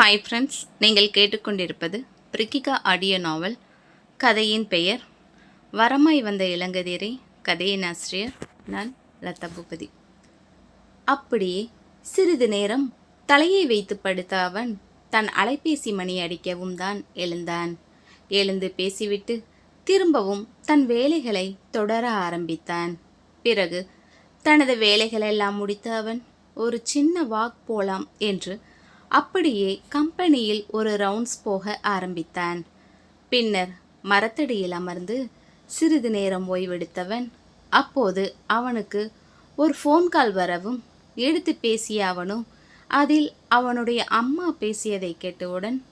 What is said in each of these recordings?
Hi friends நீங்கள் கேட்டுக்கொண்டிருப்பது பிரிக்கிகா audio நாவல். கதையின் பெயர் வரமாய் வந்த இளங்கதிரை கதையின் ஆசிரியர் நான் லதா பூபதி. அப்படியே சிறிது நேரம் தலையை வைத்து படுத்த அவன் தன் அலைபேசி மணி அடிக்கவும் தான் எழுந்தான். எழுந்து பேசிவிட்டு திரும்பவும் தன் வேலைகளை தொடர ஆரம்பித்தான். பிறகு தனது வேலைகளெல்லாம் முடித்த அவன் ஒரு சின்ன வாக் போலாம் என்று அப்படியே கம்பெனியில் ஒரு ரவுண்ட்ஸ் போக ஆரம்பித்தான். பின்னர் மரத்தடியில் அமர்ந்து சிறிது நேரம் ஓய்வெடுத்தவன் அப்போது அவனுக்கு ஒரு ஃபோன் கால் வரவும் எடுத்து பேசிய அவனும் அதில் அவனுடைய அம்மா பேசியதை கேட்டவுடன்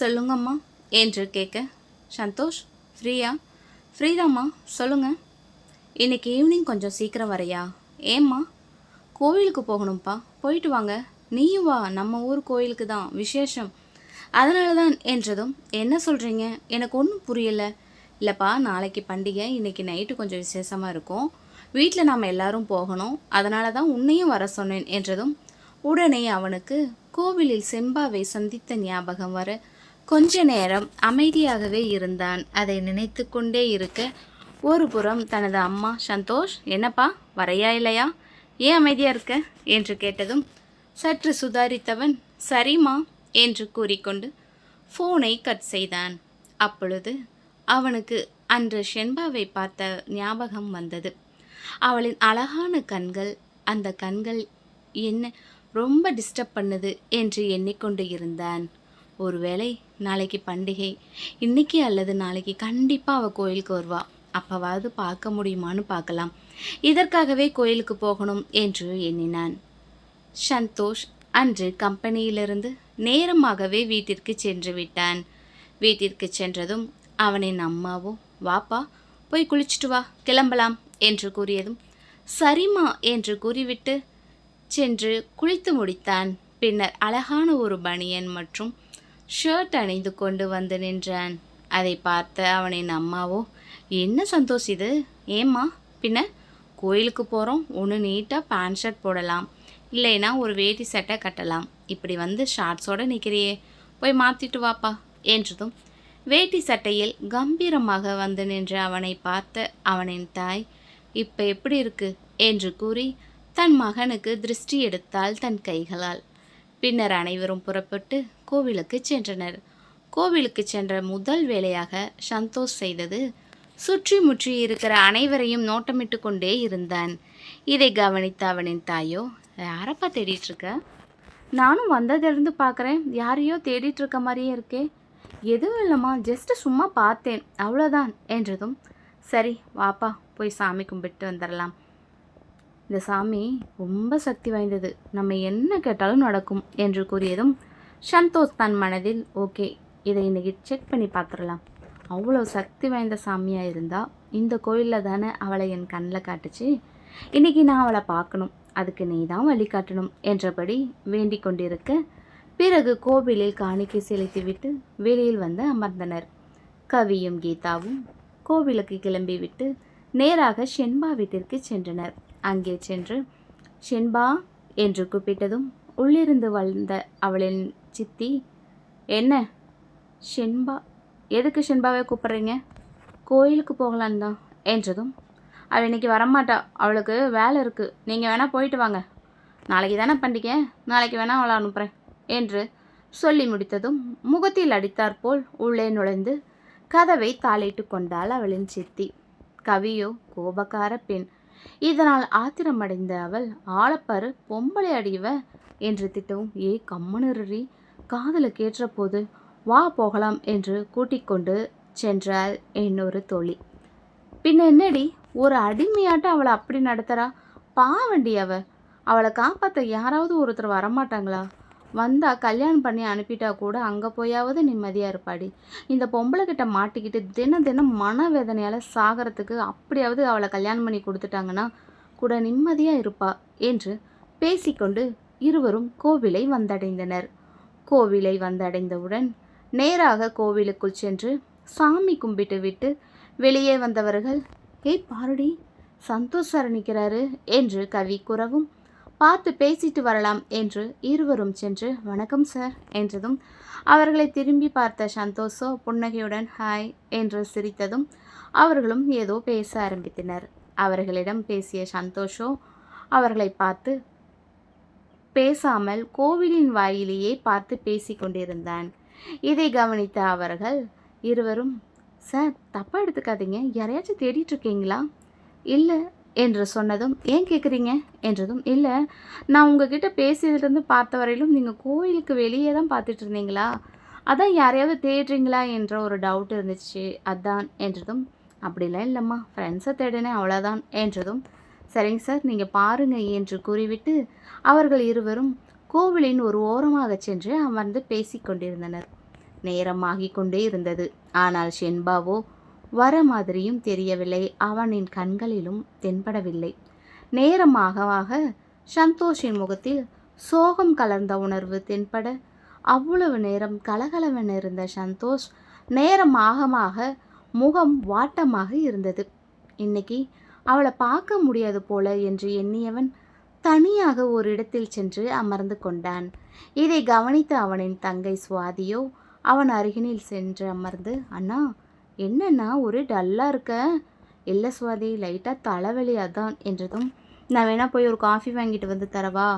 சொல்லுங்கம்மா என்று கேட்க சந்தோஷ் ஃப்ரீயா? ஃப்ரீதாம்மா சொல்லுங்க. இன்னைக்கு ஈவினிங் கொஞ்சம் சீக்கிரம் வரையா? ஏம்மா கோவிலுக்கு போகணும்ப்பா போயிட்டு வாங்க. நீயும் வா நம்ம ஊர் கோயிலுக்கு தான் விசேஷம். அதனால தான் என்றதும் என்ன சொல்கிறீங்க எனக்கு ஒன்றும் புரியல. இல்லைப்பா நாளைக்கு பண்டிகை இன்னைக்கு நைட்டு கொஞ்சம் விசேஷமாக இருக்கும். வீட்டில் நாம் எல்லாரும் போகணும். அதனால தான் உன்னையும் வர சொன்னேன் என்றதும் உடனே அவனுக்கு கோவிலில் செம்பாவை சந்தித்த ஞாபகம் வர கொஞ்ச நேரம் அமைதியாகவே இருந்தான். அதை நினைத்து கொண்டே இருக்க ஒரு புறம் தனது அம்மா சந்தோஷ் என்னப்பா? வரையா இல்லையா? ஏன் அமைதியாக இருக்க? என்று கேட்டதும் சற்று சுதாரித்தவன் சரிம்மா என்று கூறிக்கொண்டு ஃபோனை கட் செய்தான். அப்பொழுது அவனுக்கு அன்று ஷென்பாவை பார்த்த ஞாபகம் வந்தது. அவளின் அழகான கண்கள் அந்த கண்கள் என்ன ரொம்ப டிஸ்டர்ப் பண்ணுது என்று எண்ணிக்கொண்டு இருந்தான். ஒருவேளை நாளைக்கு பண்டிகை இன்னைக்கு அல்லது நாளைக்கு கண்டிப்பாக அவள் கோயிலுக்கு வருவா. அப்பவாவது பார்க்க முடியுமான்னு பார்க்கலாம். இதற்காகவே கோயிலுக்கு போகணும் என்று எண்ணினான். சந்தோஷ் அன்று கம்பெனியிலிருந்து நேரமாகவே வீட்டிற்கு சென்று விட்டான். வீட்டிற்கு சென்றதும் அவனின் அம்மாவோ வாப்பா போய் குளிச்சுட்டு வா கிளம்பலாம் என்று கூறியதும் சரிம்மா என்று கூறிவிட்டு சென்று குளித்து முடித்தான். பின்னர் அழகான ஒரு பனியன் மற்றும் ஷர்ட் அணிந்து கொண்டு வந்து நின்றான். அதை பார்த்த அவனின் அம்மாவோ என்ன சந்தோஷ் இது? ஏம்மா பின்ன கோயிலுக்கு போகிறோம் ஒன்று நீட்டாக பேண்ட் ஷர்ட் போடலாம் இல்லைன்னா ஒரு வேட்டி சட்டை கட்டலாம். இப்படி வந்து ஷார்ட்ஸோடு நிற்கிறியே போய் மாற்றிட்டு வாப்பா என்றதும் வேட்டி சட்டையில் கம்பீரமாக வந்து நின்ற அவனை பார்த்த அவனின் தாய் இப்போ எப்படி இருக்கு? என்று கூறி தன் மகனுக்கு திருஷ்டி எடுத்தாள் தன் கைகளால். பின்னர் அனைவரும் புறப்பட்டு கோவிலுக்கு சென்றனர். கோவிலுக்கு சென்ற முதல் வேலையாக சந்தோஷ் செய்தது சுற்றி முற்றி இருக்கிற அனைவரையும் நோட்டமிட்டு கொண்டே இருந்தான். இதை கவனித்த அவனின் தாயோ யாரப்பா தேடிட்டுருக்க? நானும் வந்ததுலேருந்து பார்க்குறேன் யாரையோ தேடிட்டு இருக்க மாதிரியே இருக்கே. எதுவும் இல்லைம்மா ஜஸ்ட்டு சும்மா பார்த்தேன். அவ்வளோதான் என்றதும் சரி வாப்பா போய் சாமி கும்பிட்டு வந்துடலாம் இந்த சாமி ரொம்ப சக்தி வாய்ந்தது. நம்ம என்ன கேட்டாலும் நடக்கும் என்று கூறியதும் சந்தோஷ் தன் மனதில் ஓகே இதை இன்றைக்கி செக் பண்ணி பார்த்துடலாம் அவ்வளோ சக்தி வாய்ந்த சாமியாக இருந்தால் இந்த கோயிலில் தானே அவளை என் கண்ணில் காட்டுச்சு. இன்னைக்கு நான் அவளை பார்க்கணும். அதுக்கு நீ தான் வழிகாட்டணும் என்றபடி வேண்டிக் கொண்டிருக்க பிறகு கோவிலில் காணிக்கை செலுத்திவிட்டு வெளியில் வந்து அமர்ந்தனர். கவியும் கீதாவும் கோவிலுக்கு கிளம்பிவிட்டு நேராக ஷென்பா வீட்டிற்கு சென்றனர். அங்கே சென்று ஷென்பா என்று கூப்பிட்டதும் உள்ளிருந்து வந்த அவளின் சித்தி என்ன? ஷென்பா எதுக்கு ஷென்பாவை கூப்பிட்றீங்க? கோயிலுக்கு போகலான் தான் என்றதும் அவள் இன்னைக்கு வரமாட்டா. அவளுக்கு வேலை இருக்குது நீங்கள் வேணால் போயிட்டு வாங்க. நாளைக்கு தானே பண்டிகை. நாளைக்கு வேணால் அவளை அனுப்புகிறேன் என்று சொல்லி முடித்ததும் முகத்தில் அடித்தாற்போல் உள்ளே நுழைந்து கதவை தாளிட்டு கொண்டாள் அவளின் சித்தி. கவியோ கோபக்கார பெண். இதனால் ஆத்திரமடைந்த அவள் ஆளப்பாரு பொம்பளை அடிவ என்று திட்டவும் ஏ கம்மனரி காதலுக்கு ஏற்ற கேட்டபோது வா போகலாம் என்று கூட்டிக்கொண்டு சென்றாள் இன்னொரு தோழி. பின்ன என்னடி? ஒரு அடிமையாட்டம் அவளை அப்படி நடத்துறா? பாவண்டி அவ. அவளை காப்பாற்ற யாராவது ஒருத்தர் வரமாட்டாங்களா? வந்தா கல்யாணம் பண்ணி அனுப்பிட்டா கூட அங்கே போயாவது நிம்மதியாக இருப்பாடி. இந்த பொம்பளை கிட்ட மாட்டிக்கிட்டு தினம் தினம் மனவேதனையால் சாகிறதுக்கு அப்படியாவது அவளை கல்யாணம் பண்ணி கொடுத்துட்டாங்கன்னா கூட நிம்மதியாக இருப்பா என்று பேசிக்கொண்டு இருவரும் கோவிலை வந்தடைந்தனர். கோவிலை வந்தடைந்தவுடன் நேராக கோவிலுக்குள் சென்று சாமி கும்பிட்டு விட்டு வெளியே வந்தவர்கள் ஏய் பாருடி சந்தோஷ் சார் நிற்கிறாரு என்று கவி கூறவும் பார்த்து பேசிட்டு வரலாம் என்று இருவரும் சென்று வணக்கம் சார் என்றதும் அவர்களை திரும்பி பார்த்த சந்தோஷோ புன்னகையுடன் ஹாய் என்று சிரித்ததும் அவர்களும் ஏதோ பேச ஆரம்பித்தனர். அவர்களிடம் பேசிய சந்தோஷோ அவர்களை பார்த்து பேசாமல் கோவிலின் வாயிலேயே பார்த்து பேசிக் கொண்டிருந்தான். இதை கவனித்த அவர்கள் இருவரும் சார் தப்பாக எடுத்துக்காதீங்க. யாரையாச்சும் தேடிட்டு இருக்கீங்களா இல்லை என்று சொன்னதும் ஏன் கேட்குறீங்க என்றதும் இல்லை நான் உங்ககிட்ட பேசியதுலேருந்து பார்த்த வரையிலும் நீங்கள் கோயிலுக்கு வெளியே தான் பார்த்துட்டு இருந்தீங்களா அதான் யாரையாவது தேடுறீங்களா? என்ற ஒரு டவுட் இருந்துச்சு. அதான் என்றதும் அப்படிலாம் இல்லைம்மா. ஃப்ரெண்ட்ஸை தேடினேன் அவ்வளோதான் என்றதும் சரிங்க சார் நீங்கள் பாருங்கள் என்று கூறிவிட்டு அவர்கள் இருவரும் கோவிலின் ஒரு ஓரமாக சென்று அமர்ந்து பேசிக் கொண்டிருந்தனர் நேரமாகிக் கொண்டே இருந்தது. ஆனால் ஷென்பாவோ வர மாதிரியும் தெரியவில்லை. அவனின் கண்களிலும் தென்படவில்லை. நேரமாக சந்தோஷின் முகத்தில் சோகம் கலர்ந்த உணர்வு தென்பட அவ்வளவு நேரம் கலகலவென இருந்த சந்தோஷ் நேரமாகமாக முகம் வாட்டமாக இருந்தது. இன்னைக்கு அவளை பார்க்க முடியாது போல என்று எண்ணியவன் தனியாக ஒரு இடத்தில் சென்று அமர்ந்து கொண்டான். இதை கவனித்த அவனின் தங்கை சுவாதியோ அவன் அருகினில் சென்று அமர்ந்து அண்ணா என்னண்ணா ஒரு டல்லாக இருக்க? இல்லை சுவாதி லைட்டாக தலைவலி அதான் என்றதும் நான் வேணா போய் ஒரு காஃபி வாங்கிட்டு வந்து தரவா?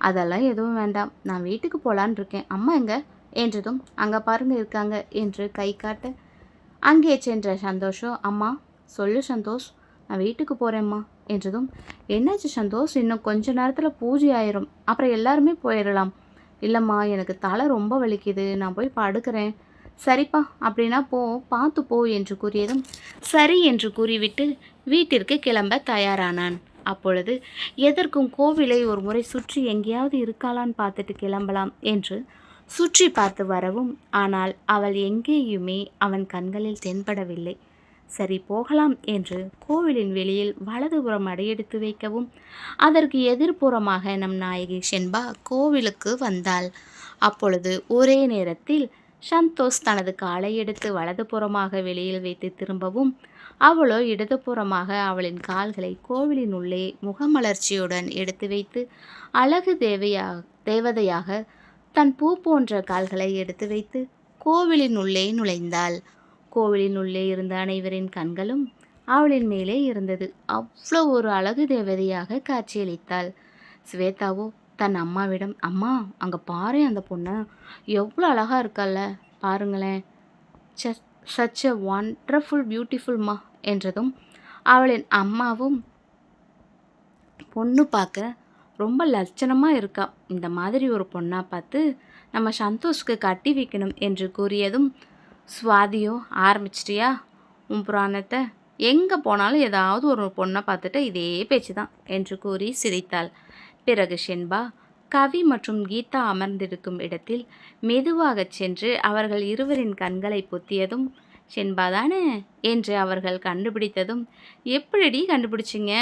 அதெல்லாம் எதுவும் வேண்டாம். நான் வீட்டுக்கு போகலான் இருக்கேன். அம்மா எங்க? என்றதும் அங்கே பாருங்க இருக்காங்க என்று கை காட்ட அங்கே சென்ற சந்தோஷம் அம்மா சொல்லு சந்தோஷ் நான் வீட்டுக்கு போகிறேம்மா என்றதும் என்னாச்சு சந்தோஷ்? இன்னும் கொஞ்ச நேரத்தில் பூஜை ஆயிரும். அப்புறம் எல்லாருமே போயிடலாம் இல்லைம்மா எனக்கு தலை ரொம்ப வலிக்குது. நான் போய் படுக்கிறேன். சரிப்பா அப்படின்னா போ பார்த்து போ என்று கூறியதும் சரி என்று கூறிவிட்டு வீட்டிற்கு கிளம்ப தயாரானான். அப்பொழுது எதற்கும் கோவிலை ஒரு முறை சுற்றி எங்கேயாவது இருக்காளான்னு பார்த்துட்டு கிளம்பலாம் என்று சுற்றி பார்த்து வரவும் ஆனால் அவள் எங்கேயுமே அவன் கண்களில் தென்படவில்லை. சரி போகலாம் என்று கோவிலின் வெளியில் வலதுபுறம் அடியெடுத்து வைக்கவும் அதற்கு எதிர்ப்புறமாக நம் நாயகி ஷென்பா கோவிலுக்கு வந்தாள். அப்பொழுது ஒரே நேரத்தில் சந்தோஷ் தனது காலை எடுத்து வலதுபுறமாக வெளியில் வைத்து திரும்பவும் அவளோ இடதுபுறமாக அவளின் கால்களை கோவிலின் உள்ளே முகமலர்ச்சியுடன் எடுத்து வைத்து அழகு தேவையா தேவதையாக தன் பூ போன்ற கால்களை எடுத்து வைத்து கோவிலின் உள்ளே நுழைந்தாள். கோவிலின் உள்ளே இருந்த அனைவரின் கண்களும் அவளின் மேலே இருந்தது. அவ்வளோ ஒரு அழகு தேவதையாக காட்சியளித்தாள். ஸ்வேதாவோ தன் அம்மாவிடம் அம்மா அங்கே பாரு அந்த பொண்ணை. எவ்வளோ அழகாக இருக்கால்ல பாருங்களேன். சச் எ ஒண்டர்ஃபுல் பியூட்டிஃபுல்மா என்றதும் அவளின் அம்மாவும் பொண்ணு பார்க்க ரொம்ப லட்சணமாக இருக்கா. இந்த மாதிரி ஒரு பொண்ணாக பார்த்து நம்ம சந்தோஷ்க்கு கட்டி வைக்கணும் என்று கூறியதும் சுவாதியோ ஆரம்பிச்சிட்டியா? உன் புராணத்தை எங்கே போனாலும் ஏதாவது ஒரு பொண்ணை பார்த்துட்டு இதே பேச்சு தான் என்று கூறி சிரித்தாள். பிறகு ஷென்பா கவி மற்றும் கீதா அமர்ந்திருக்கும் இடத்தில் மெதுவாகச் சென்று அவர்கள் இருவரின் கண்களை பொத்தியதும் ஷென்பா தானே? என்று அவர்கள் கண்டுபிடித்ததும் எப்படிடி கண்டுபிடிச்சிங்க?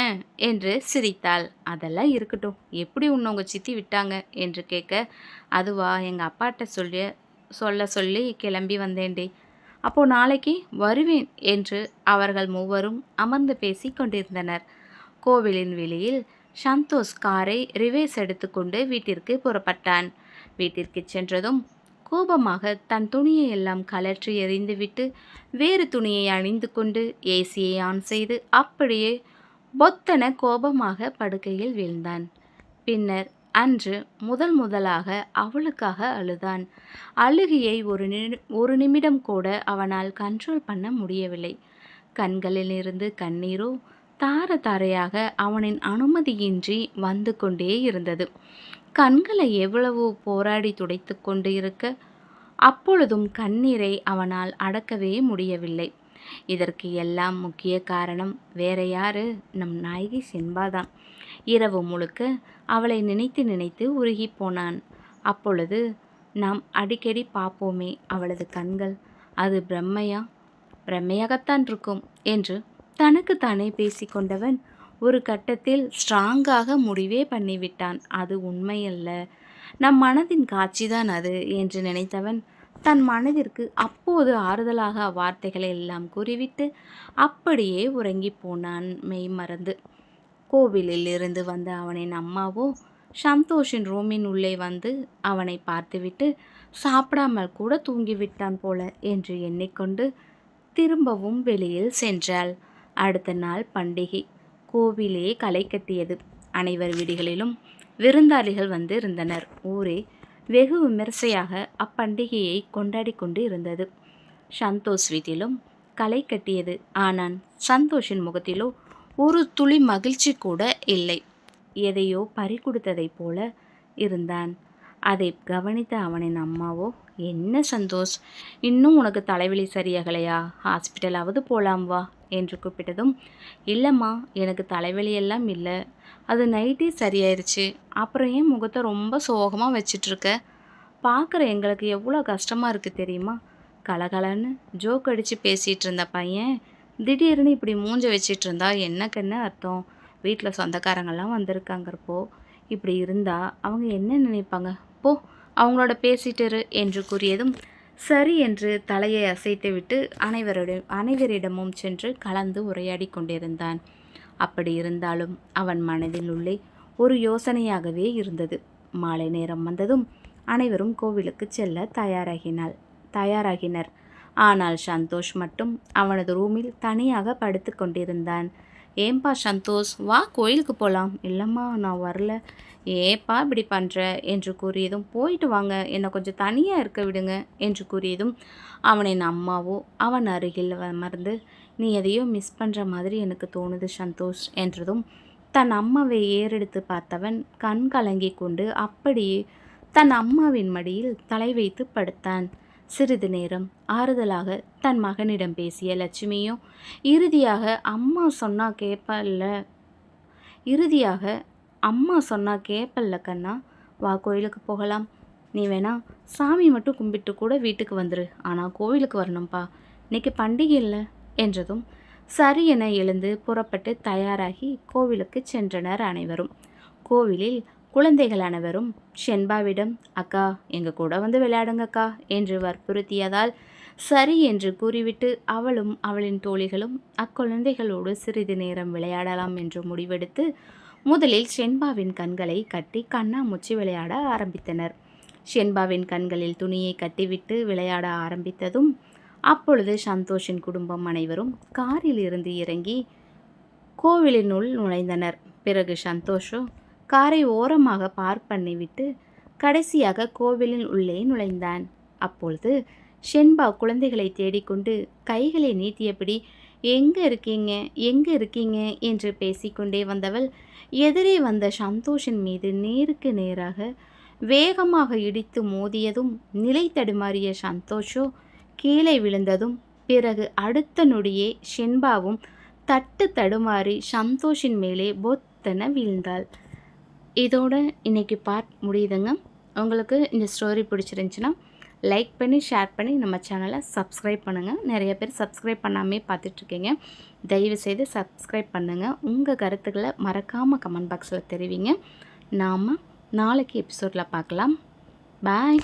என்று சிரித்தாள். அதெல்லாம் இருக்கட்டும். எப்படி உன்னை உங்கள் சித்தி விட்டாங்க? என்று கேட்க அதுவா எங்கள் அப்பாட்ட சொல்லி. சொல்ல சொல்லி கிளம்பி வந்தேன்டே. அப்போ நாளைக்கு வருவேன் என்று அவர்கள் மூவரும் அமர்ந்து பேசி கொண்டிருந்தனர். கோவிலின் வெளியில் சந்தோஷ் காரை ரிவேஸ் எடுத்துக்கொண்டு வீட்டிற்கு புறப்பட்டான். வீட்டிற்கு சென்றதும் கோபமாக தன் துணியை எல்லாம் கலற்றி எறிந்துவிட்டு வேறு துணியை அணிந்து கொண்டு ஏசியை ஆன் செய்து அப்படியே பொத்தன கோபமாக படுக்கையில் வீழ்ந்தான். பின்னர் அன்று முதல் முதலாக அவளுக்காக அழுதான். அழுகியை ஒரு நிமி ஒரு நிமிடம் கூட அவனால் கண்ட்ரோல் பண்ண முடியவில்லை. கண்களிலிருந்து கண்ணீரோ தார தாரையாக அவனின் அனுமதியின்றி வந்து கொண்டே இருந்தது. கண்களை எவ்வளவோ போராடி துடைத்து கொண்டு இருக்க அப்பொழுதும் கண்ணீரை அவனால் அடக்கவே முடியவில்லை. இதற்கு எல்லாம் முக்கிய காரணம் வேற யாரு? நம் நாயகி செண்பாதான் இரவு முழுக்க அவளை நினைத்து நினைத்து உருகி போனான். அப்பொழுது நாம் அடிக்கடி பார்ப்போமே அவளது கண்கள். அது பிரம்மையா? பிரம்மையாகத்தான் இருக்கும் என்று தனக்குத்தானே பேசிக்கொண்டவன் ஒரு கட்டத்தில் ஸ்ட்ராங்காக முடிவே பண்ணிவிட்டான். அது உண்மையல்ல. நம் மனதின் காட்சிதான் அது என்று நினைத்தவன் தன் மனதிற்கு அப்போது ஆறுதலாக வார்த்தைகளை எல்லாம் கூறிவிட்டு அப்படியே உறங்கி போனான். மெய் மறந்து கோவிலில் இருந்து வந்த அவனின் அம்மாவோ சந்தோஷின் ரூமின் உள்ளே வந்து அவனை பார்த்துவிட்டு சாப்பிடாமல் கூட தூங்கிவிட்டான் போல என்று எண்ணிக்கொண்டு திரும்பவும் வெளியில் சென்றாள். அடுத்த நாள் பண்டிகை. கோவிலே களை கட்டியது. அனைவர் வீடுகளிலும் விருந்தாளிகள் வந்து இருந்தனர் ஊரே வெகு விமரிசையாக அப்பண்டிகையை கொண்டாடி கொண்டு இருந்தது. சந்தோஷ் வீட்டிலும் களை கட்டியது. ஆனால் சந்தோஷின் முகத்திலோ ஒரு துளி மகிழ்ச்சி கூட இல்லை. எதையோ பறி கொடுத்ததைப் போல இருந்தான். அதை கவனித்த அவனின் அம்மாவோ என்ன சந்தோஷ் இன்னும் உனக்கு தலைவலி சரியாகலையா? ஹாஸ்பிட்டலாவது போலாம் வா என்று கூப்பிட்டதும் இல்லைம்மா எனக்கு தலைவலி எல்லாம் இல்லை. அது நைட்டே சரியாயிருச்சு. அப்புறம் ஏன் முகத்தை ரொம்ப சோகமாக வச்சிட்ருக்க? பார்க்குற எங்களுக்கு எவ்வளோ கஷ்டமாக இருக்குது தெரியுமா? கலகலன்னு ஜோக் அடித்து பேசிகிட்டு இருந்த பையன் திடீர்னு இப்படி மூஞ்ச வச்சிட்டு இருந்தா என்னக்கென்ன அர்த்தம்? வீட்டில் சொந்தக்காரங்கெல்லாம் வந்திருக்காங்கிறப்போ இப்படி இருந்தால் அவங்க என்ன நினைப்பாங்க? போ அவங்களோட பேசிட்டு என்று கூறியதும் சரி என்று தலையை அசைத்துவிட்டு அனைவரிடம் அனைவரிடமும் சென்று கலந்து உரையாடி கொண்டிருந்தான். அப்படி இருந்தாலும் அவன் மனதில் உள்ளே ஒரு யோசனையாகவே இருந்தது. மாலை நேரம் வந்ததும் அனைவரும் கோவிலுக்கு செல்ல தயாராகினாள் தயாராகினர். ஆனால் சந்தோஷ் மட்டும் அவனது ரூமில் தனியாக படுத்து கொண்டிருந்தான். ஏன்பா சந்தோஷ் வா கோயிலுக்கு போகலாம் இல்லைம்மா நான் வரல. ஏப்பா இப்படி பண்ணுற என்று கூறியதும் போயிட்டு வாங்க என்னை கொஞ்சம் தனியாக இருக்க விடுங்க என்று கூறியதும் அவனின் அம்மாவோ அவன் அருகில் அமர்ந்து நீ எதையோ மிஸ் பண்ணுற மாதிரி எனக்கு தோணுது சந்தோஷ் என்றதும் தன் அம்மாவை ஏறெடுத்து பார்த்தவன் கண் கலங்கி கொண்டு அப்படியே தன் அம்மாவின் மடியில் தலை வைத்து படுத்தான். சிறிது நேரம் ஆறுதலாக தன் மகனிடம் பேசிய லட்சுமியும் இறுதியாக அம்மா சொன்னா கேட்பல்ல இறுதியாக அம்மா சொன்னா கேட்பல்ல கண்ணா வா கோயிலுக்கு போகலாம். நீ வேணா சாமி மட்டும் கும்பிட்டு கூட வீட்டுக்கு வந்துரு. ஆனால் கோவிலுக்கு வரணும்ப்பா இன்னைக்கு பண்டிகை இல்லை என்றதும் சரி என எழுந்து புறப்பட்டு தயாராகி கோவிலுக்கு சென்றனர் அனைவரும். கோவிலில் குழந்தைகள் அனைவரும் ஷென்பாவிடம் அக்கா எங்கள் கூட வந்து விளையாடுங்கக்கா என்று வற்புறுத்தியதால் சரி என்று கூறிவிட்டு அவளும் அவளின் தோழிகளும் அக்குழந்தைகளோடு சிறிது நேரம் விளையாடலாம் என்று முடிவெடுத்து முதலில் ஷென்பாவின் கண்களை கட்டி கண்ணாமூச்சி விளையாட ஆரம்பித்தனர். ஷென்பாவின் கண்களில் துணியை கட்டிவிட்டு விளையாட ஆரம்பித்ததும் அப்பொழுது சந்தோஷின் குடும்பம் அனைவரும் காரில் இருந்து இறங்கி கோவிலினுள் நுழைந்தனர். பிறகு சந்தோஷோ காரை ஓரமாக பார்க் பண்ணிவிட்டு கடைசியாக கோவிலின் உள்ளே நுழைந்தான். அப்பொழுது ஷென்பா குழந்தைகளை தேடிக்கொண்டு கைகளை நீட்டியபடி எங்கே இருக்கீங்க? எங்கே இருக்கீங்க? என்று பேசிக்கொண்டே வந்தவள் எதிரே வந்த சந்தோஷின் மீது நேருக்கு நேராக வேகமாக இடித்து மோதியதும் நிலை தடுமாறிய சந்தோஷோ கீழே விழுந்ததும் பிறகு அடுத்த நொடியே ஷென்பாவும் தட்டு தடுமாறி சந்தோஷின் மேலே பொத்தென வீழ்ந்தாள். இதோட இன்றைக்கி பார்ட் முடியுதுங்க. உங்களுக்கு இந்த ஸ்டோரி பிடிச்சிருந்துச்சின்னா லைக் பண்ணி ஷேர் பண்ணி நம்ம சேனலை சப்ஸ்கிரைப் பண்ணுங்கள் நிறைய பேர் சப்ஸ்கிரைப் பண்ணாமே பார்த்துட்ருக்கீங்க. தயவுசெய்து சப்ஸ்கிரைப் பண்ணுங்கள் உங்கள் கருத்துக்களை மறக்காமல் கமெண்ட் பாக்ஸில் தெரிவிங்க. நாம் நாளைக்கு எபிசோடில் பார்க்கலாம். பாய்